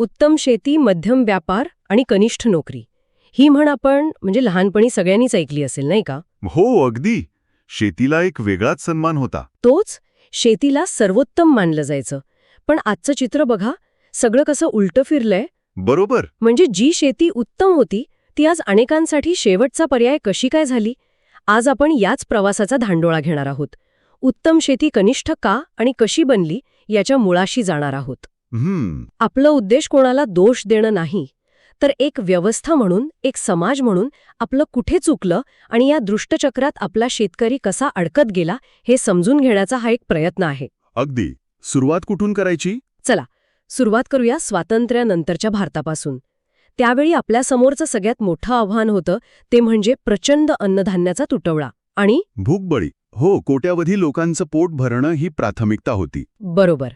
उत्तम शेती मध्यम व्यापार आणि कनिष्ठ नोकरी. ही म्हण आपण म्हणजे लहानपणी सगळ्यांनीच ऐकली असेल नाही का? हो अगदी. शेतीला एक वेगळाच सन्मान होता. तोच शेतीला सर्वोत्तम मानलं जायचं. पण आजचं चित्र बघा सगळं कसं उलटं फिरलंय. बरोबर. म्हणजे जी शेती उत्तम होती ती आज अनेकांसाठी शेवटचा पर्याय कशी काय झाली? आज आपण याच प्रवासाचा धांडोळा घेणार आहोत. उत्तम शेती कनिष्ठ का आणि कशी बनली याच्या मुळाशी जाणार आहोत. आपलं उद्देश कोणाला दोष देणं नाही तर एक व्यवस्था म्हणून एक समाज म्हणून आपलं कुठे चुकलं आणि या दृष्टचक्रात आपला शेतकरी कसा अडकत गेला हे समजून घेण्याचा हा एक प्रयत्न आहे. अगदी. सुरुवात कुठून करायची? चला सुरुवात करूया स्वातंत्र्यानंतरच्या भारतापासून. त्यावेळी आपल्यासमोरचं सगळ्यात मोठं आव्हान होतं ते म्हणजे प्रचंड अन्नधान्याचा तुटवडा आणि भूकबळी. हो कोट्यावधी लोकांचं पोट भरणं ही प्राथमिकता होती. बरोबर.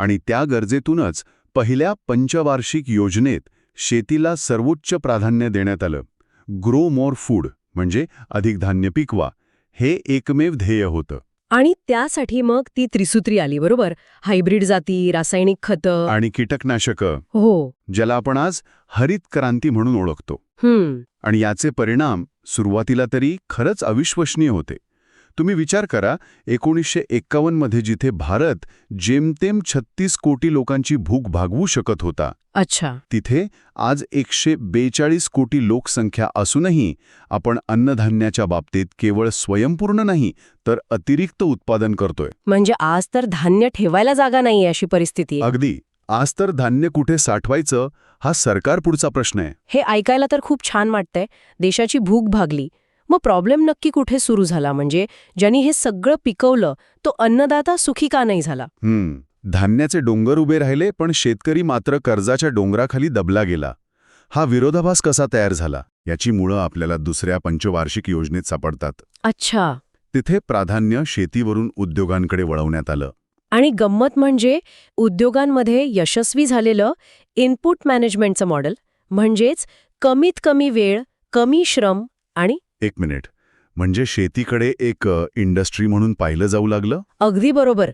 आणि त्या गरजेतूनच पहिल्या पंचवार्षिक योजनेत शेतीला सर्वोच्च प्राधान्य देण्यात आलं. ग्रो मोर फूड म्हणजे अधिक धान्य पिकवा हे एकमेव ध्येय होतं. आणि त्यासाठी मग ती त्रिसूत्री आली बरोबर? हायब्रिड जाती रासायनिक खतं. आणि कीटकनाशकं. हो. ज्याला आपण आज हरित क्रांती म्हणून ओळखतो. आणि याचे परिणाम सुरुवातीला तरी खरंच अविश्वसनीय होते. तुम्ही विचार करा एकोणीसशे एक्कावन्नमध्ये जिथे भारत जेमतेम छत्तीस कोटी लोकांची भूक भागवू शकत होता अच्छा. तिथे आज एकशे बेचाळीस कोटी लोकसंख्या असूनही आपण अन्नधान्याच्या बाबतीत केवळ स्वयंपूर्ण नाही तर अतिरिक्त उत्पादन करतोय. म्हणजे आज तर धान्य ठेवायला जागा नाहीये अशी परिस्थिती. अगदी. आज तर धान्य कुठे साठवायचं हा सरकार पुढचा प्रश्न आहे. हे ऐकायला तर खूप छान वाटतंय. देशाची भूक भागली. मग प्रॉब्लेम नक्की कुठे सुरू झाला? म्हणजे ज्यांनी हे सगळं पिकवलं तो अन्नदाता सुखी का नाही झाला? धान्याचे डोंगर उभे राहिले पण शेतकरी मात्र कर्जाच्या डोंगराखाली दबला गेला. हा विरोधाभास कसा तयार झाला? याची मुळं आपल्याला दुसऱ्या पंचवार्षिक योजनेत सापडतात. अच्छा. तिथे प्राधान्य शेतीवरून उद्योगांकडे वळवण्यात आलं. आणि गंमत म्हणजे उद्योगांमध्ये यशस्वी झालेलं इनपुट मॅनेजमेंटचं मॉडेल म्हणजेच कमीत कमी वेळ कमी श्रम आणि एक मिनिट. म्हणजे शेतीकडे एक इंडस्ट्री म्हणून पाहिलं जाऊ लागलं? अगदी बरोबर.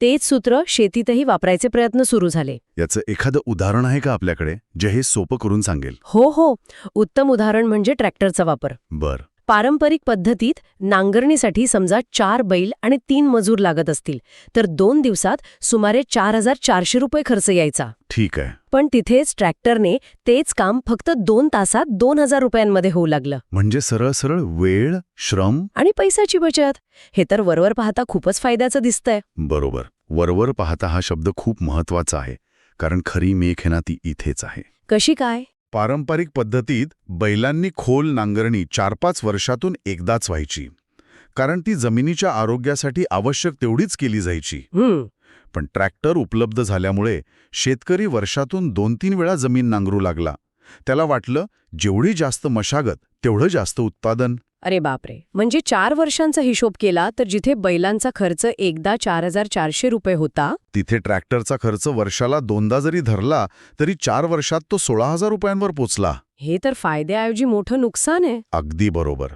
तेच सूत्र शेतीतही वापरायचे प्रयत्न सुरू झाले. याचं एखादं उदाहरण आहे का आपल्याकडे जे हे सोपं करून सांगेल? हो हो. उत्तम उदाहरण म्हणजे ट्रॅक्टरचा वापर. बर. पारंपरिक पद्धतीत नांगरणीसाठी समजा चार बैल आणि तीन मजूर लागत असतील तर दोन दिवसात सुमारे चार हजार चारशे रुपये खर्च यायचा. ठीक आहे. पण तिथेच ट्रॅक्टरने तेच काम फक्त दोन तासात दोन हजार रुपयांमध्ये होऊ लागलं. म्हणजे सरळ सरळ वेळ श्रम? आणि पैशाची बचत. हे तर वरवर पाहता खूपच फायद्याचं दिसतंय. बरोबर. वरवर पाहता हा शब्द खूप महत्त्वाचा आहे कारण खरी मेख आहे ना ती इथेच आहे. कशी काय? पारंपरिक पद्धतीत बैलांनी खोल नांगरणी चार पाच वर्षातून एकदाच व्हायची. कारण ती जमिनीच्या आरोग्यासाठी आवश्यक तेवढीच केली जायची. पण ट्रॅक्टर उपलब्ध झाल्यामुळे शेतकरी वर्षातून दोन तीन वेळा जमीन नांगरू लागला. त्याला वाटलं जेवढी जास्त मशागत तेवढं जास्त उत्पादन. अरे बापरे. म्हणजे चार वर्षांचा हिशोब केला तर जिथे बैलांचा खर्च एकदा चार हजार चारशे रुपये होता? तिथे ट्रॅक्टरचा खर्च वर्षाला दोनदा जरी धरला तरी चार वर्षात तो सोळा हजार रुपयांवर पोचला. हे तर फायद्याऐवजी मोठं नुकसान आहे. अगदी बरोबर.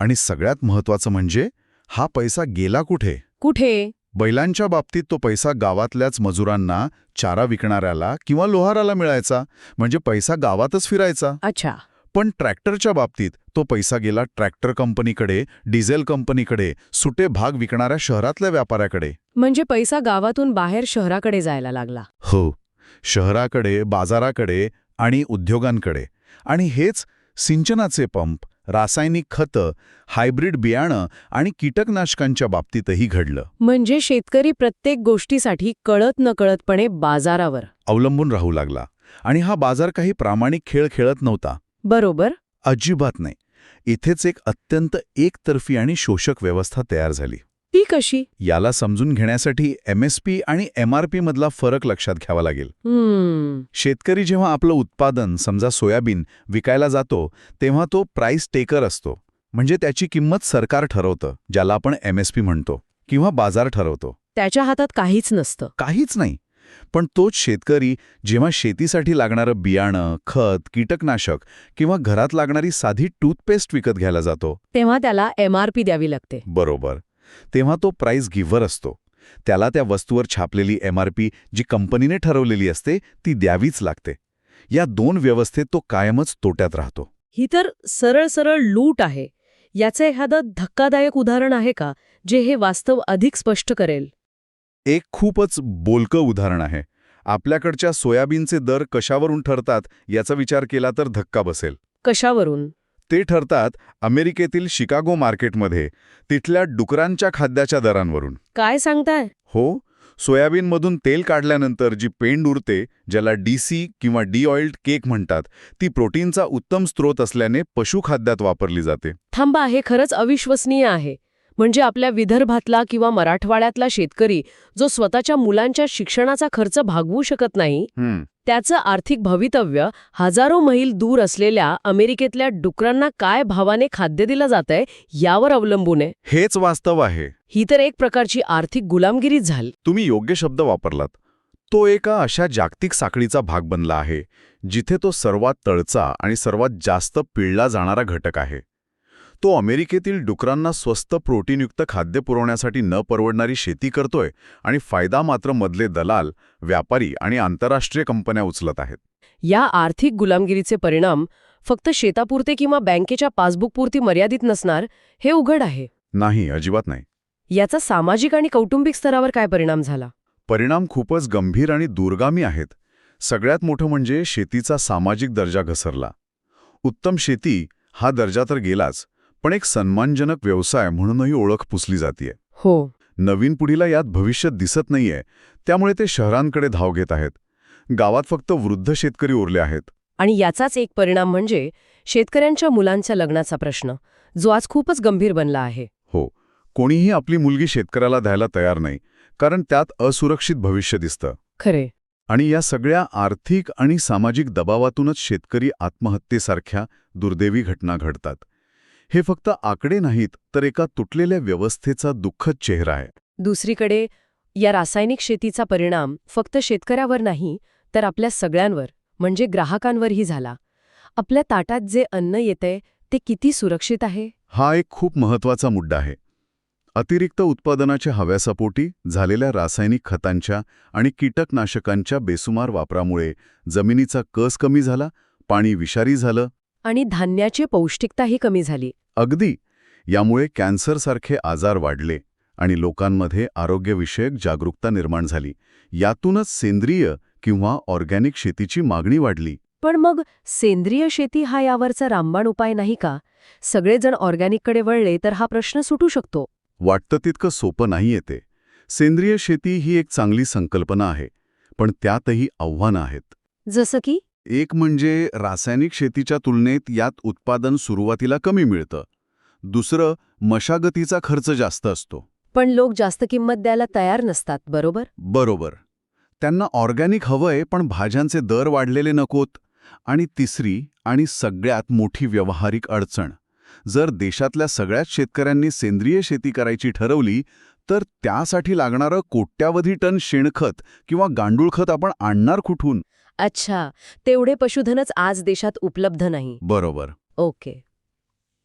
आणि सगळ्यात महत्वाचं म्हणजे हा पैसा गेला कुठे? कुठे? बैलांच्या बाबतीत तो पैसा गावातल्याच मजुरांना चारा विकणाऱ्याला किंवा लोहाराला मिळायचा. म्हणजे पैसा गावातच फिरायचा. अच्छा. पण ट्रॅक्टरच्या बाबतीत तो पैसा गेला ट्रॅक्टर कंपनीकडे डिझेल कंपनीकडे सुटे भाग विकणाऱ्या शहरातल्या व्यापाऱ्याकडे. म्हणजे पैसा गावातून बाहेर शहराकडे जायला लागला. हो. शहराकडे बाजाराकडे आणि उद्योगांकडे. आणि हेच सिंचनाचे पंप रासायनिक खतं हायब्रिड बियाणं आणि कीटकनाशकांच्या बाबतीतही घडलं. म्हणजे शेतकरी प्रत्येक गोष्टीसाठी कळत नकळतपणे बाजारावर. अवलंबून राहू लागला. आणि हा बाजार काही प्रामाणिक खेळ खेळत नव्हता. बरोबर. अजिबात नाही. इथेच एक अत्यंत एकतर्फी आणि शोषक व्यवस्था तयार झाली. ती कशी? याला समजून घेण्यासाठी एमएसपी आणि एमआरपी मधला फरक लक्षात घ्यावा लागेल. हम्म. शेतकरी जेव्हा आपलं उत्पादन समजा सोयाबीन विकायला जातो तेव्हा तो प्राइस टेकर असतो. म्हणजे त्याची किंमत सरकार ठरवतं ज्याला आपण एमएसपी म्हणतो किंवा बाजार ठरवतो. त्याच्या हातात काहीच नसतं. काहीच नाही. पण तोच शेतकरी जेव्हा शेतीसाठी लागणारं बियाणं खत कीटकनाशक किंवा घरात लागणारी साधी टूथपेस्ट विकत घ्यायला जातो. तेव्हा त्याला एमआरपी द्यावी लागते. बरोबर. तेव्हा तो प्राइस गिव्हर असतो. त्याला त्या वस्तूवर छापलेली एम आर पी जी कंपनीने ठरवलेली असते ती द्यावीच लागते. या दोन व्यवस्थेत तो कायमच तोट्यात राहतो. ही तर सरळ सरळ लूट आहे. याचं एखादं धक्कादायक उदाहरण आहे का जे हे वास्तव अधिक स्पष्ट करेल? एक खूपच बोलकं उदाहरण आहे. आपल्याकडच्या सोयाबीनचे दर कशावरून ठरतात याचा विचार केला तर धक्का बसेल. कशावरून? ते ठरतात अमेरिकेतील शिकागो मार्केटमध्ये तिथल्या डुकरांच्या खाद्याच्या दरांवरून. काय सांगताय? हो सोयाबीनमधून तेल काढल्यानंतर जी पेंड उरते ज्याला डीसी किंवा डी ऑइल्ड केक म्हणतात ती प्रोटीनचा उत्तम स्रोत असल्याने पशुखाद्यात वापरली जाते. थांबा हे खरंच अविश्वसनीय आहे. म्हणजे आपल्या विदर्भातला किंवा मराठवाड्यातला शेतकरी जो स्वतःच्या मुलांच्या शिक्षणाचा खर्च भागवू शकत नाही त्याचं आर्थिक भवितव्य हजारो मैल दूर असलेल्या अमेरिकेतल्या डुकरांना काय भावाने खाद्य दिलं जातंय यावर अवलंबून आहे. हेच वास्तव आहे. ही तर एक प्रकारची आर्थिक गुलामगिरीच झाली. तुम्ही योग्य शब्द वापरलात. तो एका अशा जागतिक साखळीचा भाग बनला आहे जिथे तो सर्वात तळचा आणि सर्वात जास्त पिळला जाणारा घटक आहे. तो अमेरिकेतील डुकरांना स्वस्त प्रोटीनयुक्त खाद्य पुरवण्यासाठी न परवडणारी शेती करतोय आणि फायदा मात्र मधले दलाल व्यापारी आणि आंतरराष्ट्रीय कंपन्या उचलत आहेत. या आर्थिक गुलामगिरीचे परिणाम फक्त शेतापुरते किंवा बँकेच्या पासबुकपुरती मर्यादित नसणार हे उघड आहे. नाही अजिबात नाही. याचा सामाजिक आणि कौटुंबिक स्तरावर काय परिणाम झाला? परिणाम खूपच गंभीर आणि दूरगामी आहेत. सगळ्यात मोठं म्हणजे शेतीचा सामाजिक दर्जा घसरला. उत्तम शेती हा दर्जा तर गेलाच पण एक सन्मानजनक व्यवसाय म्हणूनही ओळख पुसली जातीये. हो. नवीन पिढीला यात भविष्य दिसत नाहीये त्यामुळे ते शहरांकडे धाव घेत आहेत. गावात फक्त वृद्ध शेतकरी उरले आहेत. आणि याचाच एक परिणाम म्हणजे शेतकऱ्यांच्या मुलांच्या लग्नाचा प्रश्न जो आज खूपच गंभीर बनला आहे. हो. कोणीही आपली मुलगी शेतकऱ्याला द्यायला तयार नाही कारण त्यात असुरक्षित भविष्य दिसतं. खरे. आणि या सगळ्या आर्थिक आणि सामाजिक दबावातूनच शेतकरी आत्महत्येसारख्या दुर्दैवी घटना घडतात. हे फक्त आकडे नाहीत तर एका तुटलेल्या व्यवस्थेचा दुःखद चेहरा आहे. दुसरीकडे या रासायनिक शेतीचा परिणाम फक्त शेतकऱ्यावर नाही तर आपल्या सगळ्यांवर म्हणजे ग्राहकांवरही झाला. आपल्या ताटात जे अन्न येतंय ते किती सुरक्षित आहे? हा एक खूप महत्त्वाचा मुद्दा आहे. अतिरिक्त उत्पादनाच्या हव्यासापोटी झालेल्या रासायनिक खतांच्या आणि कीटकनाशकांच्या बेसुमार वापरामुळे जमिनीचा कस कमी झाला पाणी विषारी झालं आणि धान्याची पौष्टिकताही कमी झाली. अगदी. यामुळे कॅन्सरसारखे आजार वाढले आणि लोकांमध्ये आरोग्यविषयक जागरूकता निर्माण झाली. यातूनच सेंद्रिय किंवा ऑर्गॅनिक शेतीची मागणी वाढली. पण मग सेंद्रिय शेती हा यावरचा रामबाण उपाय नाही का? सगळेजण ऑर्गॅनिककडे वळले तर हा प्रश्न सुटू शकतो. वाटतं तितकं सोपं नाही येते सेंद्रिय शेती ही एक चांगली संकल्पना आहे पण त्यातही आव्हानं आहेत. जसं की? एक म्हणजे रासायनिक शेतीच्या तुलनेत यात उत्पादन सुरुवातीला कमी मिळतं. दुसरं मशागतीचा खर्च जास्त असतो. पण लोक जास्त किंमत द्यायला तयार नसतात बरोबर? बरोबर. त्यांना ऑर्गॅनिक हवंय पण भाज्यांचे दर वाढलेले नकोत. आणि तिसरी आणि सगळ्यात मोठी व्यावहारिक अडचण जर देशातल्या सगळ्याच शेतकऱ्यांनी सेंद्रिय शेती करायची ठरवली तर त्यासाठी लागणारं कोट्यावधी टन शेणखत किंवा गांडूळखत आपण आणणार कुठून? अच्छा तेवढे पशुधनच आज देशात उपलब्ध नाही. बरोबर. ओके.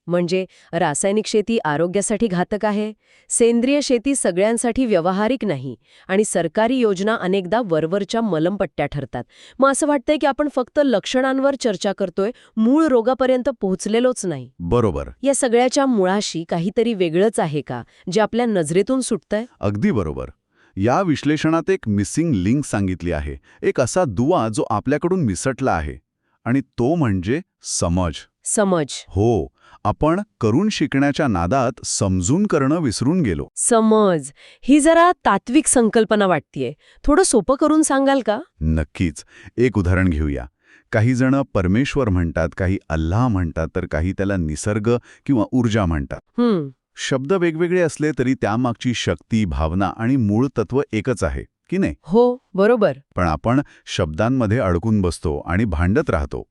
म्हणजे रासायनिक शेती आरोग्यासाठी घातक आहे? सेंद्रिय शेती सगळ्यांसाठी व्यावहारिक नाही आणि सरकारी योजना अनेकदा वरवरच्या मलमपट्ट्या ठरतात. मग असं वाटतंय की आपण फक्त लक्षणांवर चर्चा करतोय मूळ रोगापर्यंत पोहोचलेलोच नाही. बरोबर. या सगळ्याच्या मुळाशी काहीतरी वेगळंच आहे का जे आपल्या नजरेतून सुटतंय? अगदी बरोबर. या विश्लेषणात एक मिसिंग लिंक सांगितली आहे. एक असा दुवा जो आपल्याकडून मिसटला आहे. आणि तो म्हणजे समज. समज. हो आपण करून शिकण्याच्या नादात समजून करणं विसरून गेलो. समज. ही जरा तात्विक संकल्पना वाटतीये. थोडं सोपं करून सांगाल का? नक्कीच. एक उदाहरण घेऊया. काही जण परमेश्वर म्हणतात काही अल्लाह म्हणतात तर काही त्याला निसर्ग किंवा ऊर्जा म्हणतात. हम्म. शब्द वेगवेगळे असले तरी त्यामागची शक्ती भावना आणि मूळ तत्व एकच आहे की नाही? हो बरोबर. पण आपण शब्दांमध्ये अडकून बसतो आणि भांडत राहतो.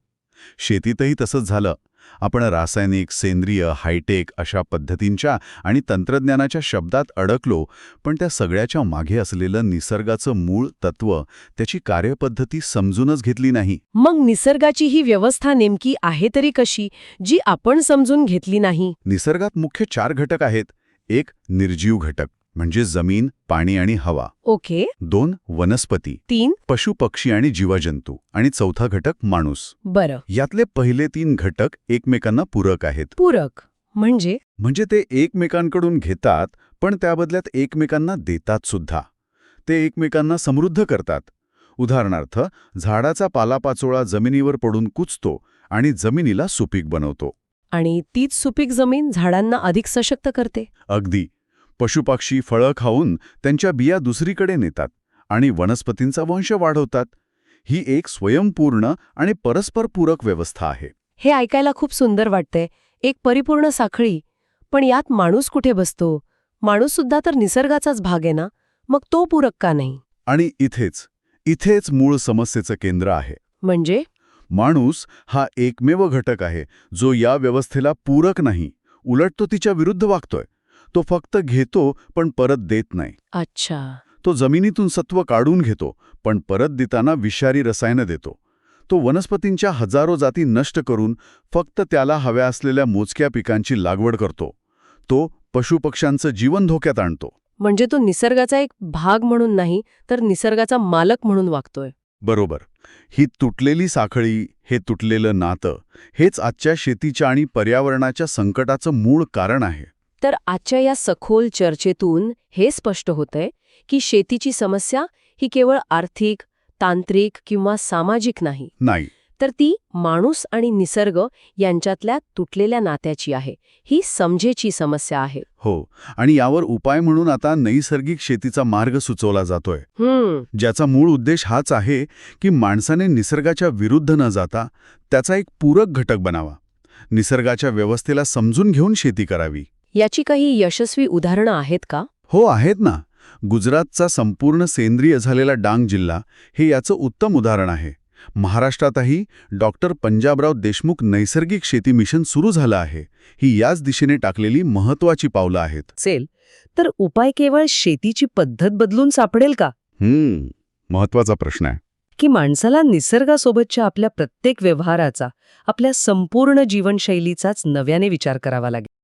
शेतीतही तसंच झालं. आपण रासायनिक सेंद्रिय हायटेक अशा पद्धतींच्या आणि तंत्रज्ञानाच्या शब्दात अडकलो पण त्या सगळ्याच्या मागे असलेलं निसर्गाचं मूळ तत्व त्याची कार्यपद्धती समजूनच घेतली नाही. मग निसर्गाची ही व्यवस्था नेमकी आहे तरी कशी जी आपण समजून घेतली नाही? निसर्गात मुख्य चार घटक आहेत. एक निर्जीव घटक. म्हणजे जमीन पाणी आणि हवा. ओके. दोन वनस्पती. तीन. पशु पक्षी आणि जीवजंतू आणि चौथा घटक माणूस. बरं. यातले पहिले तीन घटक एकमेकांना पूरक आहेत. पूरक. म्हणजे? म्हणजे ते एकमेकांकडून घेतात पण त्याबदल्यात एकमेकांना देतात सुद्धा. ते एकमेकांना समृद्ध करतात. उदाहरणार्थ झाडाचा पालापाचोळा जमिनीवर पडून कुचतो आणि जमिनीला सुपीक बनवतो. आणि तीच सुपीक जमीन झाडांना अधिक सशक्त करते? अगदी. पशुपक्षी फळं खाऊन त्यांच्या बिया दुसरीकडे नेतात आणि वनस्पतींचा वंश वाढवतात. ही एक स्वयंपूर्ण आणि परस्परपूरक व्यवस्था आहे. हे ऐकायला खूप सुंदर वाटतंय. एक परिपूर्ण साखळी. पण यात माणूस कुठे बसतो? माणूस सुद्धा तर निसर्गाचाच भाग आहे ना? मग तो पूरक का नाही? आणि इथेच इथेच मूळ समस्येचं केंद्र आहे. म्हणजे? माणूस हा एकमेव घटक आहे जो या व्यवस्थेला पूरक नाही उलट तो तिच्या विरुद्ध वागतोय. तो फक्त घेतो पण परत देत नाही. अच्छा. तो जमिनीतून सत्व काढून घेतो पण परत देताना विषारी रसायनं देतो. तो वनस्पतींच्या हजारो जाती नष्ट करून फक्त त्याला हव्या असलेल्या मोजक्या पिकांची लागवड करतो. तो पशुपक्ष्यांचं जीवन धोक्यात आणतो. म्हणजे तो निसर्गाचा एक भाग म्हणून नाही तर निसर्गाचा मालक म्हणून वागतोय. बरोबर. ही तुटलेली साखळी हे तुटलेलं नातं हेच आजच्या शेतीच्या आणि पर्यावरणाच्या संकटाचं मूळ कारण आहे. तर आजच्या या सखोल चर्चेतून हे स्पष्ट होतंय की शेतीची समस्या ही केवळ आर्थिक तांत्रिक किंवा सामाजिक नाही. नाही. तर ती माणूस आणि निसर्ग यांच्यातल्या तुटलेल्या नात्याची आहे. ही समजेची समस्या आहे. हो. आणि यावर उपाय म्हणून आता नैसर्गिक शेतीचा मार्ग सुचवला जातोय. ज्याचा मूळ उद्देश हाच आहे की माणसाने निसर्गाच्या विरुद्ध न जाता त्याचा एक पूरक घटक बनावा. निसर्गाच्या व्यवस्थेला समजून घेऊन शेती करावी. याची काही यशस्वी उदाहरणं आहेत का? हो आहेत ना. गुजरातचा संपूर्ण सेंद्रिय झालेला डांग जिल्हा हे याचं उत्तम उदाहरण आहे. महाराष्ट्रातही डॉक्टर पंजाबराव देशमुख नैसर्गिक शेती मिशन सुरू झालं आहे. ही याच दिशेने टाकलेली महत्वाची पावलं आहेत. असेल तर उपाय केवळ शेतीची पद्धत बदलून सापडेल का? हम्म. महत्त्वाचा प्रश्न आहे. की माणसाला निसर्गासोबतच्या आपल्या प्रत्येक व्यवहाराचा आपल्या संपूर्ण जीवनशैलीचाच नव्याने विचार करावा लागेल